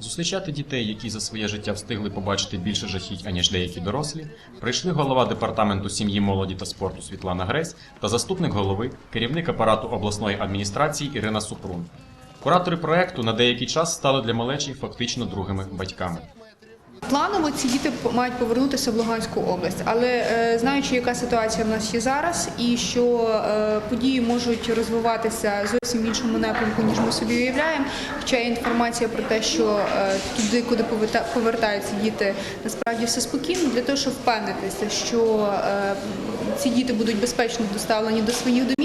Зустрічати дітей, які за своє життя встигли побачити більше жахіть, аніж деякі дорослі, прийшли голова департаменту сім'ї, молоді та спорту Світлана Гресь та заступник голови, керівник апарату обласної адміністрації Ірина Супрун. Куратори проекту на деякий час стали для малечі фактично другими батьками. Планово ці діти мають повернутися в Луганську область, але е, знаючи, яка ситуація в нас є зараз, і що е, події можуть розвиватися зовсім іншому напрямку, ніж ми собі уявляємо. Хоча є інформація про те, що е, туди, куди поверта- повертаються діти, насправді все спокійно, для того, щоб впевнитися, що ці діти будуть безпечно доставлені до своїх домівок.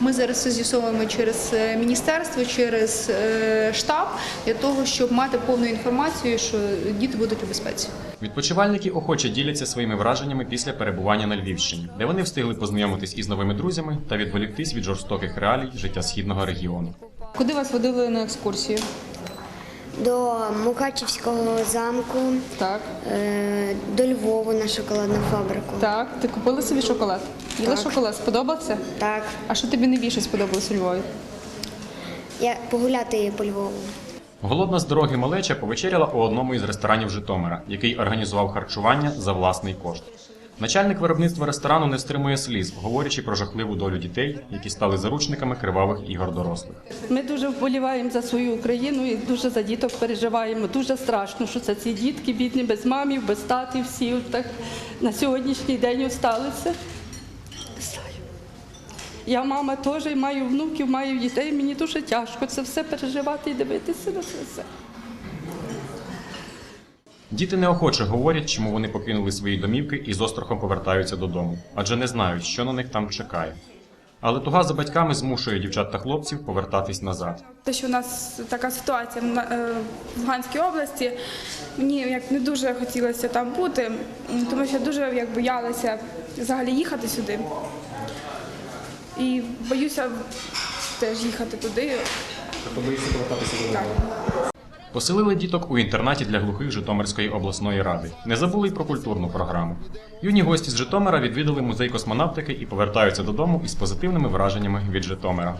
Ми зараз все з'ясовуємо через е, міністерство, через е, штаб для того, щоб мати повну інформацію, що діти будуть у безпеці. Відпочивальники охоче діляться своїми враженнями після перебування на Львівщині, де вони встигли познайомитись із новими друзями та відволіктись від жорстоких реалій життя східного регіону. Куди вас водили на екскурсію? До Мукачівського замку, Так, е, до Львову на шоколадну фабрику. так. Ти купила собі шоколад? Їла Так. шоколад, сподобався? Так, А що тобі найбільше сподобалось у Львові? я погуляти по Львову. Голодна з дороги малеча повечеряла у одному із ресторанів Житомира, який організував харчування за власний кошт. Начальник виробництва ресторану не стримує сліз, говорячи про жахливу долю дітей, які стали заручниками кривавих ігор дорослих. Ми дуже вболіваємо за свою Україну і дуже за діток переживаємо. Дуже страшно, що це ці дітки бідні, без мамів, без татів, всі так на сьогоднішній день осталися. Я мама теж маю внуків, маю дітей. Мені дуже тяжко це все переживати і дивитися на це все. Діти неохоче говорять, чому вони покинули свої домівки і з острахом повертаються додому, адже не знають, що на них там чекає. Але туга за батьками змушує дівчат та хлопців повертатись назад. Те, що у нас така ситуація в е, Луганській області, мені як не дуже хотілося там бути, тому що дуже як боялася взагалі їхати сюди. І боюся теж їхати туди. Тобто боїться повертатися додому? Так. Поселили діток у інтернаті для глухих Житомирської обласної ради. Не забули й про культурну програму. Юні гості з Житомира відвідали музей космонавтики і повертаються додому із позитивними враженнями від Житомира.